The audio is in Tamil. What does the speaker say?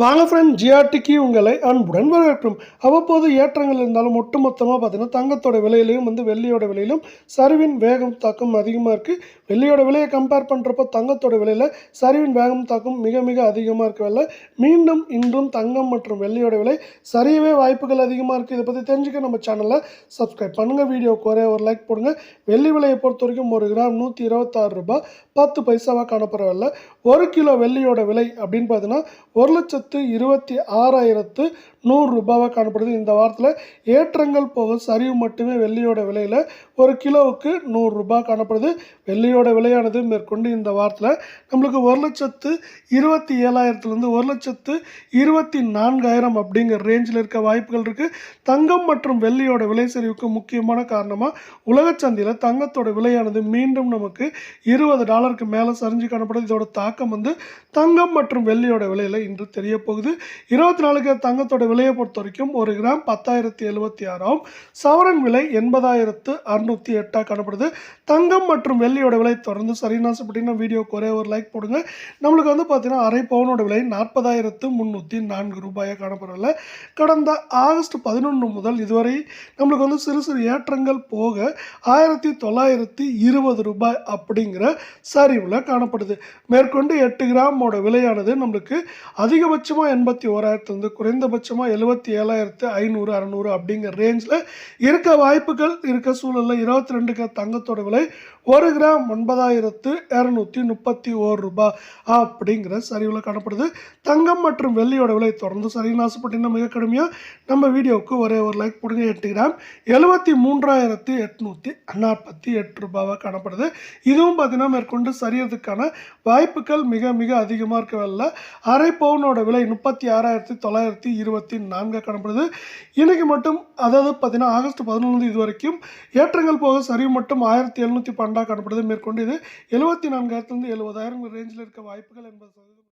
வாங்க ஃப்ரெண்ட் ஜிஆர்டிக்கு உங்களை அன்புடன் வரவேற்கும் அவ்வப்போது ஏற்றங்கள் இருந்தாலும் ஒட்டுமொத்தமாக பார்த்தீங்கன்னா தங்கத்தோட விலையிலையும் வந்து வெள்ளியோட விலையிலும் சரிவின் வேகம் தாக்கம் அதிகமாக இருக்குது வெள்ளியோட விலையை கம்பேர் பண்ணுறப்போ தங்கத்தோட விலையில் சரிவின் வேகம் தாக்கம் மிக மிக அதிகமாக இருக்கவில்லை மீண்டும் இன்றும் தங்கம் மற்றும் வெள்ளியோட விலை சரியவே வாய்ப்புகள் அதிகமாக இருக்குது இதை பற்றி தெரிஞ்சுக்க நம்ம சேனலை சப்ஸ்கிரைப் பண்ணுங்கள் வீடியோ குறைய ஒரு லைக் போடுங்க. வெள்ளி விலையை பொறுத்த வரைக்கும் ஒரு கிராம் நூற்றி இருபத்தாறு ரூபாய் பத்து பைசாவாக காணப்படவில்லை ஒரு கிலோ வெள்ளியோட விலை அப்படின்னு பார்த்தீங்கன்னா ஒரு லட்சத்து இருபத்தி ஆறாயிரத்து நூறு ரூபாவாக காணப்படுது. இந்த வாரத்தில் ஏற்றங்கள் போக சரிவு மட்டுமே வெள்ளியோட விலையில் ஒரு கிலோவுக்கு நூறு ரூபாய் காணப்படுது. வெள்ளியோட விலையானது மேற்கொண்டு இந்த வாரத்தில் நம்மளுக்கு ஒரு லட்சத்து இருபத்தி ஏழாயிரத்துலேருந்து ஒரு லட்சத்து இருபத்தி நான்காயிரம் அப்படிங்கிற ரேஞ்சில் இருக்க வாய்ப்புகள் இருக்குது தங்கம் மற்றும் வெள்ளியோட விலை சரிவுக்கு முக்கியமான காரணமாக உலக சந்தையில் தங்கத்தோட விலையானது மீண்டும் நமக்கு இருபது டாலருக்கு மேலே சரிஞ்சு காணப்படுது. இதோட தாக்கம் வந்து தங்கம் மற்றும் வெள்ளியோட விலையில் இன்று தெரிய போகுது இருபத்தி நாலுக்கு தங்கத்தோட விலையை பொறுத்த வரைக்கும் ஒரு கிராம் பத்தாயிரத்தி எழுபத்தி ஆறாம். சவரன் விலை எண்பதாயிரத்து அறுநூற்றி எட்டாக காணப்படுது. தங்கம் மற்றும் வெள்ளியோட விலை தொடர்ந்து சரின்னு அப்படின்னா வீடியோக்கு ஒரே ஒரு லைக் போடுங்க. நம்மளுக்கு வந்து பார்த்தீங்கன்னா அரை பவுனோட விலை நாற்பதாயிரத்து முந்நூற்றி நான்கு ரூபாயாக காணப்படல. கடந்த ஆகஸ்ட் பதினொன்று முதல் இதுவரை நம்மளுக்கு வந்து சிறு சிறு ஏற்றங்கள் போக ஆயிரத்தி தொள்ளாயிரத்தி இருபது ரூபாய் அப்படிங்கிற சரிவில் காணப்படுது. மேற்கொண்டு எட்டு கிராமோட விலையானது நம்மளுக்கு அதிகபட்சமாக எண்பத்தி ஓராயிரத்துலேருந்து குறைந்தபட்சமாக எழுபத்தி ஏழாயிரத்து ஐநூறு அறநூறு அப்படிங்கிற ரேஞ்சில் இருக்க வாய்ப்புகள் இருக்க சூழலில் இருபத்தி ரெண்டுக்கு தங்கத்தோட விலை ஒரு கிராம் ஒன்பதாயிரத்து இரநூத்தி முப்பத்தி ஓரு ரூபாய் அப்படிங்கிற சரிவில் காணப்படுது. தங்கம் மற்றும் வெள்ளியோட விலை தொடர்ந்து சரின்னு ஆசைப்பட்டீங்கன்னா மிக கடுமையாக நம்ம வீடியோவுக்கு ஒரே ஒரு லைக் போடுங்க. எட்டு கிராம் எழுபத்தி மூன்றாயிரத்தி எட்நூற்றி நாற்பத்தி எட்டு ரூபாவாக காணப்படுது. இதுவும் பார்த்தீங்கன்னா மேற்கொண்டு சரியறதுக்கான வாய்ப்புகள் மிக மிக அதிகமாக இருக்கவில்லை அரை பவுனோட விலை முப்பத்தி ஆறாயிரத்தி தொள்ளாயிரத்தி இருபத்தி நான்காக காணப்படுது. இன்னைக்கு மட்டும் அதாவது பார்த்தீங்கன்னா ஆகஸ்ட் பதினொன்று இது வரைக்கும் ஏற்றங்கள் போக சரிவு மட்டும் ஆயிரத்தி எழுநூற்றி பன்னெண்டாக காணப்படுது. மேற்கொண்டு இது எழுபத்தி நான்காயிரத்துலேருந்து எழுபதாயிரம் ரேஞ்சில் இருக்க வாய்ப்புகள் என்பது